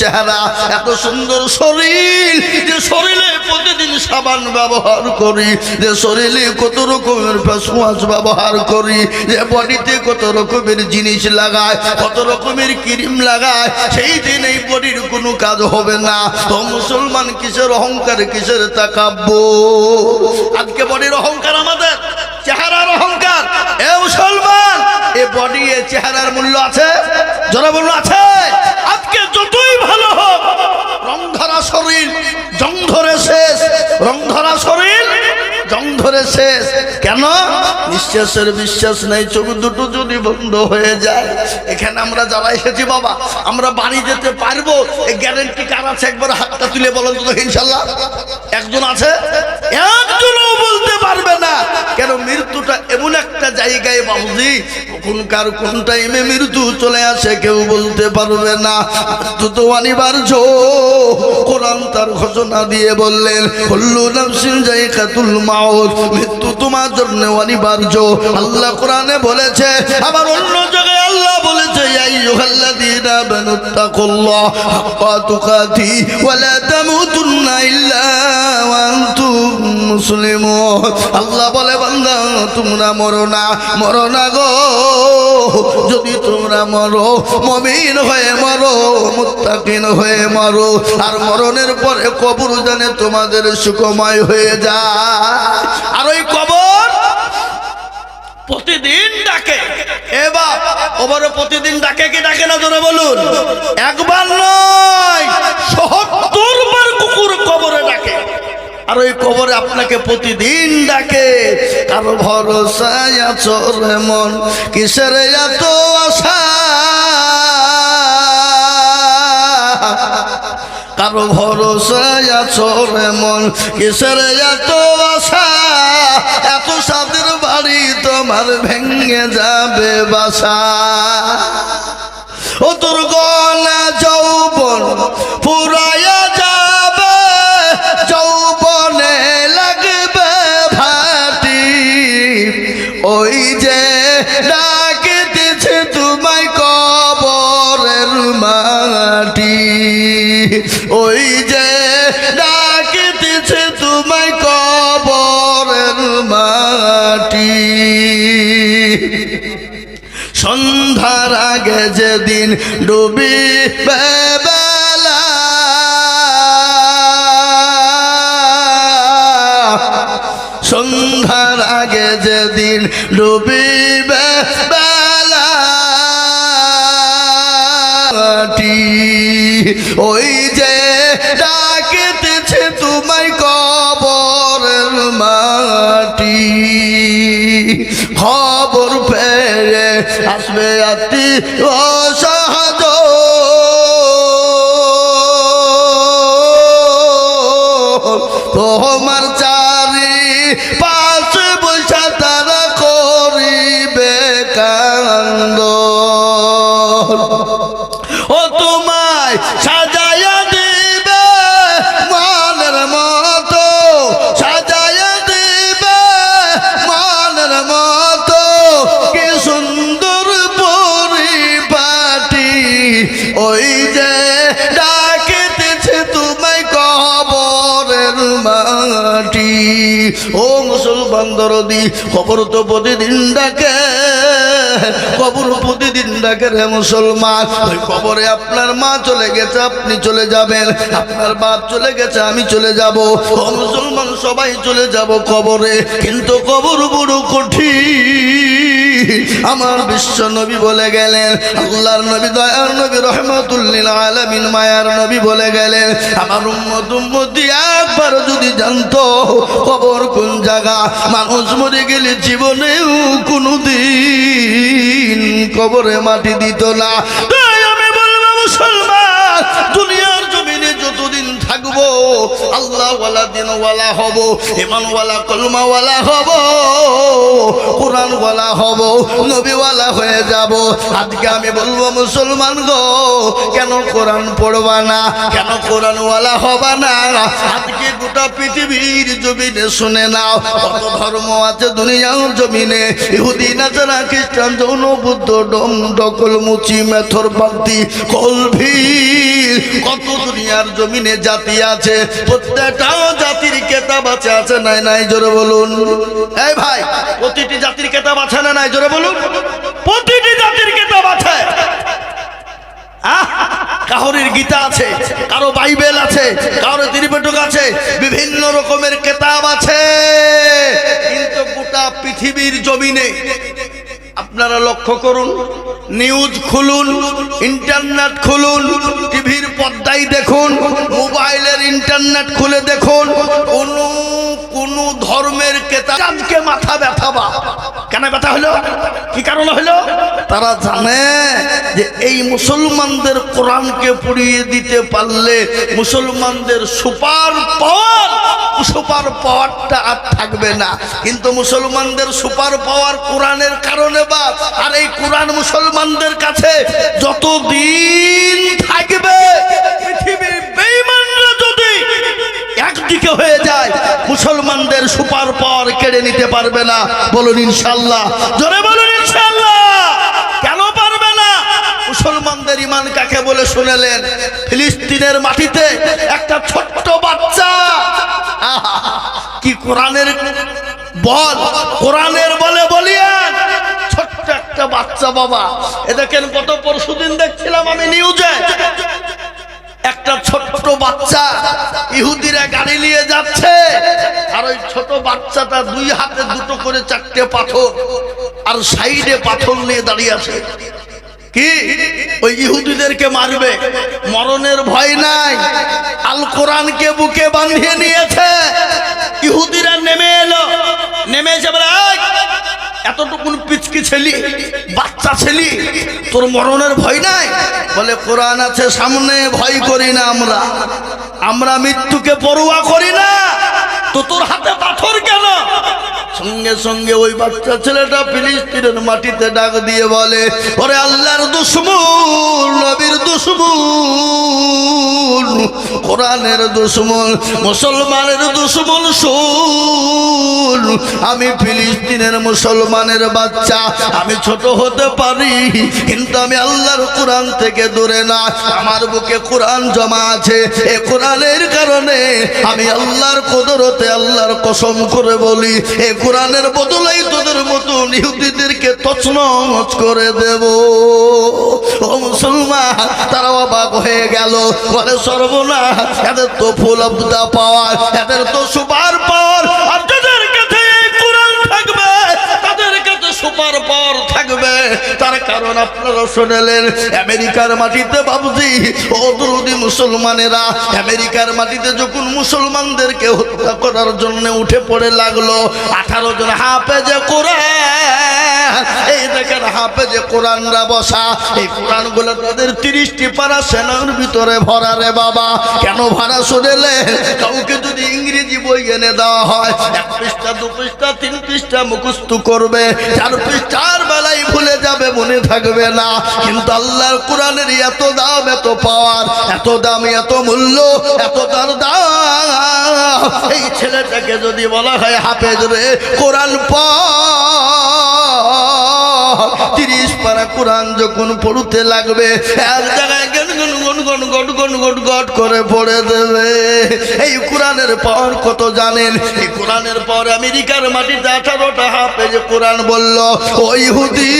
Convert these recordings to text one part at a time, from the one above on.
চেহারা, এত সুন্দর শরীর, যে শরীরে প্রতিদিন সাবান ব্যবহার করি, যে শরীরে কত রকমের ফেস ওয়াশ ব্যবহার করি, যে বডিতে কত রকমের জিনিস লাগায় কত রকমের ক্রিম লাগায় সেই দিন এই বডির কোনো কাজ হবে না। তো মুসলমান কিসের অহংকার, কিসের তাকাব্য আজকে বডির অহংকার আমাদের, চেহারার অহংকার। এ মুসলমান এ বডি এ চেহারার মূল্য আছে? বলল আছে। আজকে যতই ভালো হোক রং ধরা শরীর জং ধরে শেষ। রং ধরা শরীর জং ধরে শেষ। কেন? নিঃশ্বাসের বিশ্বাস নেই চোখ দুটো যদি বন্ধ হয়ে যায়। এখানে আমরা যারা এসেছি বাবা আমরা বাড়ি যেতে পারব। এই গ্যারেন্টি কার আছে? একবার হাতটা তুলে বলেন তো ইনশাল্লাহ। একজন আছে? বলতে পারবে না। কেন মৃত্যুটা এমন একটা জায়গায় মৃত্যু চলে আসে কেউ বলতে পারবে না। তো কোরআন তার দিয়ে বললেন মাউত, মৃত্যু তোমার জন্য অনিবার্য আল্লাহ কোরআনে বলেছে, আবার অন্য জায়গায় আল্লাহ বলেছে, ইয়া আইয়ুহাল্লাযীনা আমানুত্তাকুল্লাহ হাক্কা তুকাতি ওয়া মুসলিমুন। আল্লাহ বলে, বান্দা, তোমরা মরো না মরো না গো। যদি তোমরা মরো, মমিন হয়ে মরো, মুত্তাকিন হয়ে মরো, আর মরণের পরে কবর জানে তোমাদের সুখময় হয়ে যায়। আর ওই কবর প্রতিদিন ডাকে। এবার ওবারে প্রতিদিন ডাকে কি ডাকে না ধরে বলুন? একবার নয় সত্তর বার কুকুর কবরে ডাকে। আর ওই কবরে আপনাকে প্রতিদিন ডাকে, কারও ভরসায় আছো রে মন, কিসের এত আশা? কারও ভরসায় আছো রে মন, কিসের এত আশা? এত সাদের বাড়ি তোমার ভেঙে যাবে বাসা। ও তোর গলা যৌবন পুরায়া সন্ধ্যার আগে যেদিন ডুবি বেলা সন্ধ্যার আগে যেদিন ডুবি বেলা ওই যে ডাকিতেছে খবর পেয়ে আসবে আতি অসহজ তোমার ও মুসলমান দরদি খবর তো প্রতিদিন ডাকে, কবর প্রতিদিন ডাকে রে মুসলমান। ওই কবরে আপনার মা চলে গেছে, আপনি চলে যাবেন। আপনার বাপ চলে গেছে, আমি চলে যাব। ও মুসলমান, সবাই চলে যাব কবরে। কিন্তু কবর বড় কঠিন। আমার বিশ্ব নবী বলে গেলেন, আল্লাহর নবী, দয়ার নবী রহমতুল্লিল আলামিন, মায়ার নবী বলে গেলেন, আমার উম্মত উম্মতি একবার যদি জানতো, কবর কোন জায়গা? মানুষ মরে গেলে জীবনেও কোনোদিন কবরে মাটি দিত না। আল্লাহওয়ালা দিনওয়ালা হব ইমানওয়ালা কলমাওয়ালা হব, কোরআনওয়ালা হব, নবীওয়ালা হয়ে যাব। আজকে আমি বলব, মুসলমান গো, কেন কোরআন পড়বা না? কেন কোরআনওয়ালা হবা না? আজকে গোটা পৃথিবীর জমিনে শুনে নাও, কত ধর্ম আছে দুনিয়ার জমিনে। ইহুদি নাচারা খ্রিস্টান, যৌন, বুদ্ধ, ডম, ডকল, মুচি, মেথর বান্তি কলভি, কত দুনিয়ার জমিনে জাতি আছে, প্রত্যেকটা জাতির কেতাব আছে আছে নাই নাই, জোরে বলুন। এই ভাই, প্রতিটি জাতির কেতাব আছে না নাই, জোরে বলুন। প্রতিটি জাতির কেতাব আছে। কাহরির গীতা আছে, কারও বাইবেল আছে, কারও ত্রিপেটক আছে, বিভিন্ন রকমের কেতাব আছে। কিন্তু গোটা পৃথিবীর জমিনে আপনারা লক্ষ্য করুন নিউজ খুলুন ইন্টারনেট খুলুন টিভির পর্দায় দেখুন মোবাইলের ইন্টারনেট খুলে দেখুন কোন কোন ধর্মের কেতাবকে মাথা ব্যথা বা। কেন ব্যথা হলো? কি কারণে হলো? তারা জানে যে এই মুসলমানদের কোরআনকে পুড়িয়ে দিতে পারলে মুসলমানদের সুপার পাওয়ার সুপার পাওয়ারটা আর থাকবে না। কিন্তু মুসলমানদের সুপার পাওয়ার কোরআনের কারণে বা আর এই কোরআন মুসলমানদের কাছে যতদিন থাকবে পৃথিবীর বেঈমানরা যদি একদিকে হয়ে যায় মুসলমানদের সুপার পর কেড়ে নিতে পারবে না। বলুন ইনশাল্লাহ জোরে বলুন ইনশাল্লাহ কেন পারবে না? মুসলমানদের ইমান কাকে বলে শুনেলেন? ফিলিস্তিনের মাটিতে একটা ছোট্ট বাচ্চা। কি কোরআনের বল? কোরআনের বলে বলিয়েন ছোট্ট একটা বাচ্চা বাবা। এ দেখেন কত পরশুদিন দেখছিলাম আমি নিউজে। একটা ছোট্ট বাচ্চা ইহুদিরা গাড়ি নিয়ে যাচ্ছে আর ওই ছোট বাচ্চাটা দুই হাতে দুটো করে চারটে পাথর আর সাইডে পাথর নিয়ে দাঁড়িয়ে আছে। কি? ওই ইহুদিদেরকে মারবে। মরণের ভয় নাই। আল কোরআনকে বুকে বাঁধিয়ে নিয়েছে। ইহুদিরা নেমে এলো। নেমে এসে বলে "এই, এতটুকুন পিচকি ছেলি, বাচ্চা ছেলি, তোর মরণের ভয় নাই? বলে, কোরআন আছে, সামনে ভয় করি না আমরা। আমরা মৃত্যুকে পড়ুয়া করি না। তো তোর হাতে পাথর কেন? সঙ্গে সঙ্গে ওই বাচ্চা ছেলেটা ফিলিস্তিনের মাটিতে ডাক দিয়ে বলে, ওরে আল্লাহর দুশ্মন, নবীর দুশ্মন, কোরআনের দুশ্মন, মুসলমানের দুশ্মন শুন, আমি ফিলিস্তিনের মুসলমানের বাচ্চা, আমি ছোট হতে পারি, কিন্তু আমি আল্লাহর কোরআন থেকে দূরে না, আমার বুকে কোরআন জমা আছে, এ কোরআনের কারণে আমি আল্লাহর কদরতে আল্লাহর কসম করে বলি, এ কোরআনের বদলে তোদের মতো ইহুদিদেরকে তছনছ করে দেব। ও মুসলমান, তারা অবাক হয়ে গেল। বলে সর্বনা এদের তো ফুল আবদা পাওয়ার, এদের তো সুপার পাওয়ার, আর যাদের কাছে কোরআন থাকবে, তাদের কাছে সুপার পাওয়ার থাকবে। তার কারণ আপনারা শুনেলেন, আমেরিকার মাটিতে বাবুজি, ও দুরুদি মুসলমানেরা আমেরিকার মাটিতে যখন মুসলমানদেরকে হত্যা করার জন্য উঠে পড়ে লাগল, আঠারো জন হাফেজে কোরআন। এই দেখেন হাফেজে কোরআনরা বসা, এই কোরআনগুলো তাদের তিরিশটি পারা সেনার ভিতরে ভরা রে বাবা। কেন ভাড়া শুনেলে কাউকে যদি ইংরেজি বই এনে দেওয়া হয়, এক পৃষ্ঠা, দু পৃষ্ঠা, তিন পৃষ্ঠা মুখস্থ করবে, চার পৃষ্ঠার বেলায় ভুলে যাবে, মনে থাকবে না। কিন্তু আল্লাহর কোরআনের এত দাম, এত পাওয়ার, এত দাম, এত মূল্য, এত তার দাম। এই ছেলেটাকে যদি বলা হয় হাফেজ রে, কোরআন পা তিরিশ পারা কোরআন যখন পড়তে লাগবে, এক জায়গায় গট গন গট গট করে পড়ে দেবে। এই কোরআনের পর কত জানেন? এই কোরআনের পর আমেরিকার মাটিতে আঠারোটা হাফে যে কোরআন বলল ওই হুদি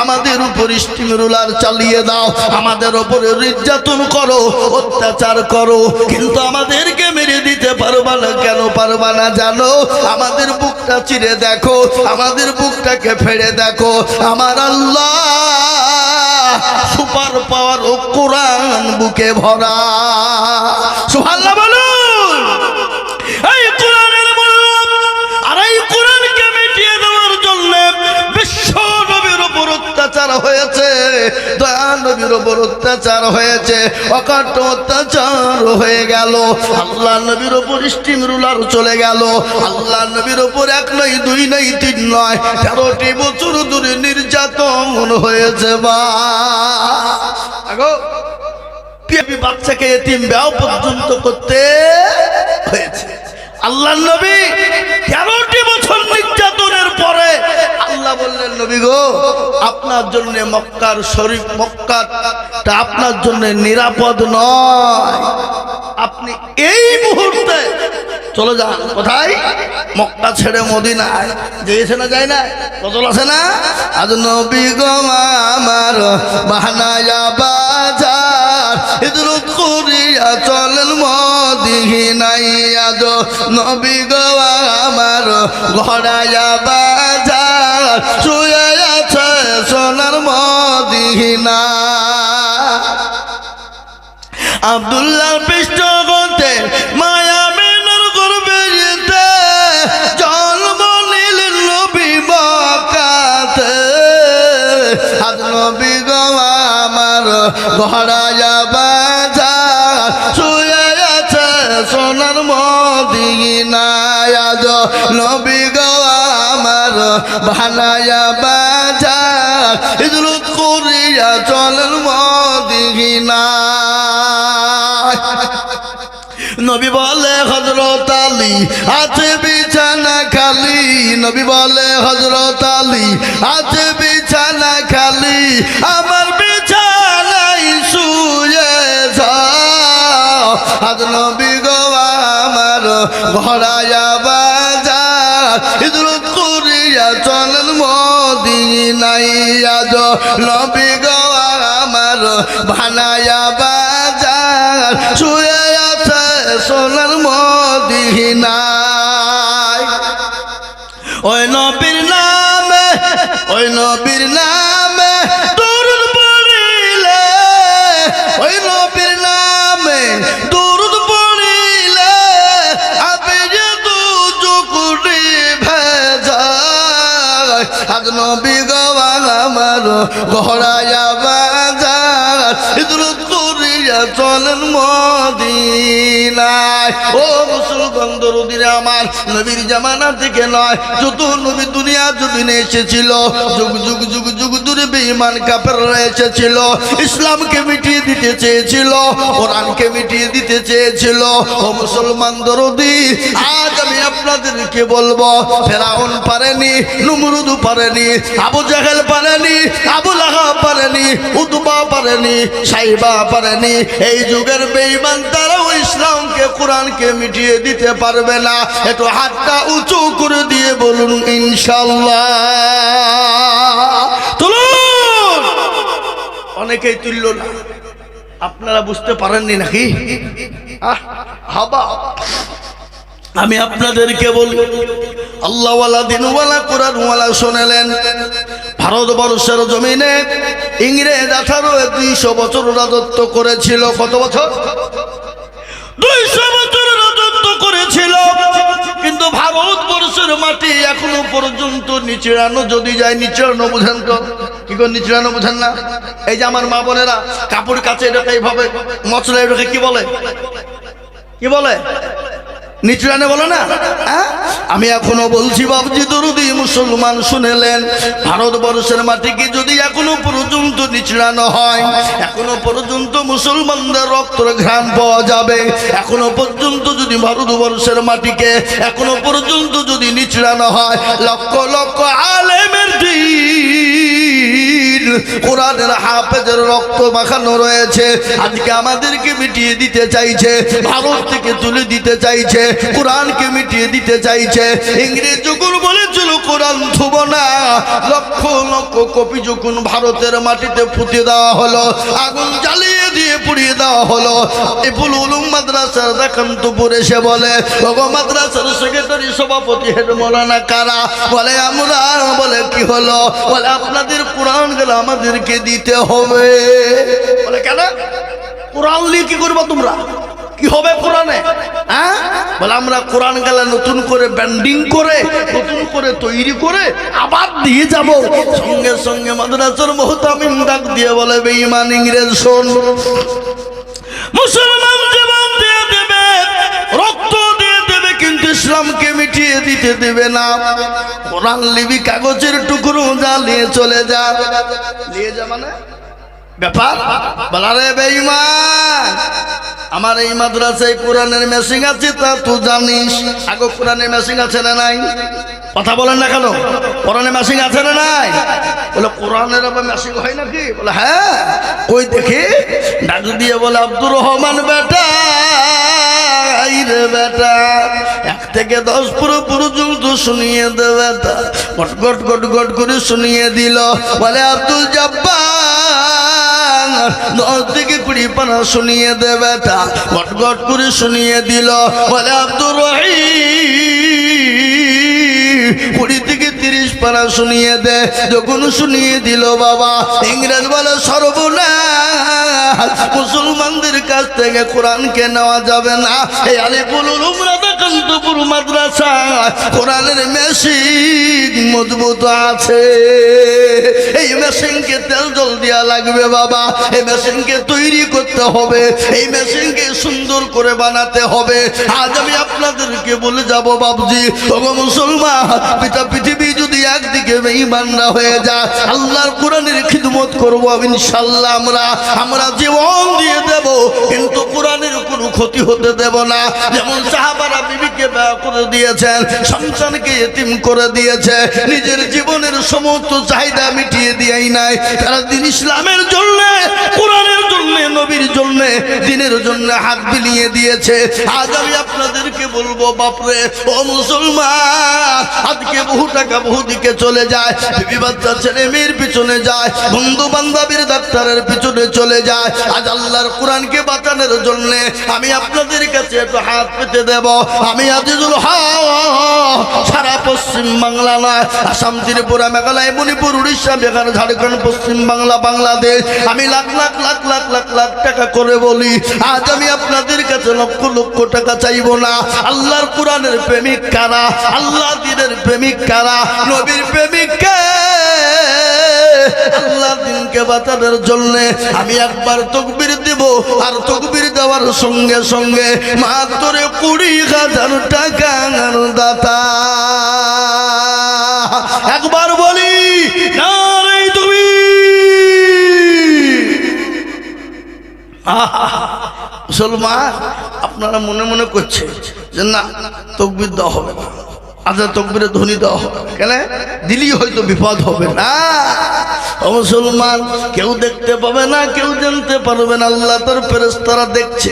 আমাদের উপর স্টিম রুলার চালিয়ে দাও। আমাদের উপরে নির্যাতন করো, অত্যাচার করো। কিন্তু আমাদেরকে মেরে দিতে পারবা না, কেন পারবা না জানো? আমাদের বুকটা চিরে দেখো, আমাদের বুকটাকে ফেড়ে দেখো। আমার আল্লাহ সুপার পাওয়ার ও কোরআন বুকে ভরা। সুবহানাল্লাহ বলুন নবীর অত্যাচার হয়েছে, অকাট্য অত্যাচার হয়ে গেল। আল্লাহ নবীর ওপর স্টিম রুলার চলে গেল। আল্লাহ নবীর ওপর এক নয় দুই নয় তিন নয় তেরোটি বছর ধরে নির্যাতন হয়েছে বা বাচ্চাকে এতিম ব্যাও পর্যন্ত করতে হয়েছে। আল্লাহ নবী আপনার জন্য মক্কার শরীফ মক্কাটা আপনার জন্য নিরাপদ নয়। আপনি এই মুহূর্তে চলে যান। কোথায়? মক্কা ছেড়ে মদিনায়। যেয়েছে না যায় না কতল আছে না? আজ নবী গো আমার বাহানায়া বাজার। হিজরত করিয়া চলেন মদিনাই আজ নবী গো আমার ঘরায়া বাজার। আব্দুল্লাহ পৃষ্ঠ করতে মায়া মেনর করবে যেতে। জন্ম নিলেন নবী বকাতে আজ নবী গো আমার ঘরায়া বাজার শুয়ে আছে সোনার মদিনায়। আজ নবী গো আমার ভানায়া বাজার হিজরত করিয়া চলেন মদিনায়। নবী বলে হজরত আলী, আছে বিছানা খালি। নবী বলে হজরত আলী, আছে বিছানা খালি। আমার বিছানাই শুয়ে আজ নবী গো আমার ঘরায়া বাজার। হিজরত করিয়া চলেন মদিনাই আজ নবী গো আমার ভানায়া বাজার। শুয়ে সোনার মদিনায় ওই নবীর নামে, ওই নবীর নামে দরুদ পড়িলে। ওই নবীর নামে দরুদ পড়িলে। আপনি যে দু চুকুটি ভেজায় আজ নবী গওয়াল আমার ঘরায়া বাজার। হিজরত করিয়া যুগ যুগ যুগ যুগ দিতে চেয়েছিল দিতে চেয়েছিল। আপনাদেরকে বলব, ফেরাউন পারেনি, নুমরুদ পারেনি, আবু জাহেল পারেনি, আবু লাহা পারেনি উদবা পারেনি, সাইবা পারেনি। এই যুগের বেঈমান তারাও ইসলামকে কোরআনকে মিটিয়ে দিতে পারবে না। একটু হাতটা উঁচু করে দিয়ে বলুন ইনশাল্লাহ তুলুন! অনেকেই তুলল না। আপনারা বুঝতে পারেননি নাকি? হাবা। আমি আপনাদেরকে বলব, আল্লাহওয়ালা, দিনওয়ালা, কোরআনওয়ালা শোনালেন। ভারতবর্ষের জমিনে ইংরেজ আঠারো, দুইশো বছর রাজত্ব করেছিল। কত বছর? দুইশো বছর রাজত্ব করেছিল। কিন্তু ভারতবর্ষের মাটি এখনও পর্যন্ত নিচড়ানো, যদি যায় নিচড়ানো, বুঝেন তো? কি করে নিচড়ানো, বুঝেন না? এই যে আমার মা বোনেরা কাপড় কাছে এটাকে এইভাবে মশলা এটাকে কি বলে? কি বলে? নিচড়ানে বলো না? হ্যাঁ? আমি এখনও বলছি বাবজি দরুদি মুসলমান শুনেলেন। ভারতবর্ষের মাটিকে যদি এখনও পর্যন্ত নিচড়ানো হয়? এখনও পর্যন্ত মুসলমানদের রক্তর ঘ্রাণ পাওয়া যাবে। এখনও পর্যন্ত যদি ভারতবর্ষের মাটিকে এখনও পর্যন্ত যদি নিচড়ানো হয়, লক্ষ লক্ষ আলেমের দিন কোরআনের হাফেজের রক্ত মাখানো রয়েছে। আজকে আমাদেরকে মিটিয়ে দিতে চাইছে, ভারত থেকে তুলে দিতে চাইছে, কোরআনকে মিটিয়ে দিতে চাইছে। ইংরেজ যখন বলেছিল, কোরআন থুব না। লক্ষ লক্ষ কপি যখন ভারতের মাটিতে ফুটে দেওয়া হলো, আগুন জ্বালিয়ে দিয়ে পুড়িয়ে দেওয়া হলো। এপুল উলুম মাদ্রাসার দেখান্তপুর এসে বলে মাদ্রাসার সেক্রেটারি সভাপতি হেড মৌলানা কারা? বলে, আমরা। বলে, কি হলো? বলে, আপনাদের কোরআন গেলে আমাদেরকে দিতে হবে। বলে, কেন? কোরআন নিয়ে কি করব তোমরা? কি হবে কোরআনে? হ্যাঁ? বলে আমরা কোরআন গেলে নতুন করে ব্যান্ডিং করে, নতুন করে তৈরি করে আবার দিয়ে যাব। সঙ্গে সঙ্গে মাদ্রাসার মহতামিম ডাক দিয়ে বলে, বেঈমান ইংরেজ শোন। মুসলমান জীবন দিয়ে দেবে, রক্ত দিয়ে দেবে, কিন্তু ইসলামকে মিটিয়ে দিতে দেবে না। কোরআন লিবি কাগজের টুকরো জ্বালিয়ে চলে যা। নিয়ে যা মানে? ব্যাপার? বলারে বেঈমান, আমার এই মাদ্রাসায় কোরআনের মেশিং আছে, তা তুই জানিস। আগে কোরআনের মেশিং আছে না নাই? কথা বলেন না কেন? কোরআনের মেশিং আছে না নাই? বলে, কোরআনের আবার মেশিং হয় নাকি? বলে হ্যাঁ কই দেখি? ডাক দিয়ে বলে, আব্দুর রহমান বেটা রে বেটা, এক থেকে দশ পুরো পর্যন্ত শুনিয়ে দে বেটা। গট গট গট গট করে শুনিয়ে দিল। বলে, আব্দুল জব্বার দশ থেকে কুড়ি পানা শুনিয়ে শুনিয়ে বলে কুড়ি থেকে তিরিশ শুনিয়ে দে। শুনিয়ে বাবা, ইংরেজ বলে, সর্বনাশ, মুসলমানদের কাছ থেকে কোরআনকে নেওয়া যাবে না। এই আলিপুর কান্তপুর মাদ্রাসা। কোরআনের মেশিন মজবুত আছে। এই মেশিনকে তেল জল দেওয়া লাগবে বাবা। এই মেশিনকে তৈরি করতে হবে। এই মেশিনকে সুন্দর করে বানাতে হবে। আজ আমি আপনাদেরকে বলে যাব বাবজি, ওগো মুসলমান, পিতা পৃথিবী যদি একদিকে বেঈমানরা হয়ে যায়, আল্লাহর কোরআনের খিদমত করব ইনশাল্লাহ আমরা। আমরা জীবন দিয়ে দেব, কিন্তু কোরআনের কোনো ক্ষতি হতে দেব না। যেমন সাহাবারা বিবিকে ব্যয় করে দিয়েছেন, সন্তানকে এতিম করে দিয়েছে। নিজের জীবনের সমস্ত চাহিদা মিটিয়ে দিয়েই নাই। তারা দিন ইসলামের জন্য, কোরআনের জন্য, নবীর জন্য, দিনের জন্য হাত বিলিয়ে দিয়েছে। আজ আমি আপনাদেরকে বলব, বাপরে, ও মুসলমান, আজকে বহু টাকা বহু দিকে চলে যায়। বিবি বাচ্চা ছেলে মেয়ের পিছনে যায় বন্ধু বান্ধবীর ডাক্তারের পিছনে চলে যায়। আজ আল্লাহর কোরআনকে বাঁচানোর জন্য আমি আপনাদের কাছে একটু হাত পেতে দেব। আমি আজিজুল সারা পশ্চিম বাংলা নয় আসাম, ত্রিপুরা, মেঘালয়, মণিপুর, উড়িষ্যা, বিহার, ঝাড়খণ্ড, পশ্চিম বাংলা, বাংলাদেশ। আমি লাখ লাখ লাখ লাখ লাখ লাখ টাকা করে বলি, আজ আমি আপনাদের কাছে লক্ষ লক্ষ টাকা চাইব না। আল্লাহর কোরআনের প্রেমিক কারা? আল্লাহ দিনের প্রেমিক কারা? নবীর প্রেমিক কে? আল্লাহ দিনকে বাঁচানোর জন্য আমি একবার তকবির দিব আর তকবির দেওয়ার সঙ্গে সঙ্গে মাত্র কুড়ি হাজার টাকা দাতা। একবার বলি নারে তুমি মুসলমান, আপনারা মনে মনে করছে যে না, তকবির দেওয়া হবে না। আজা তকবিরে ধ্বনি দাও। কেন দিলেই হয়তো বিপদ হবে না। মুসলমান, কেউ দেখতে পাবে না, কেউ জানতে পারবে না। আল্লাহ তোর ফেরেস্তারা দেখছে।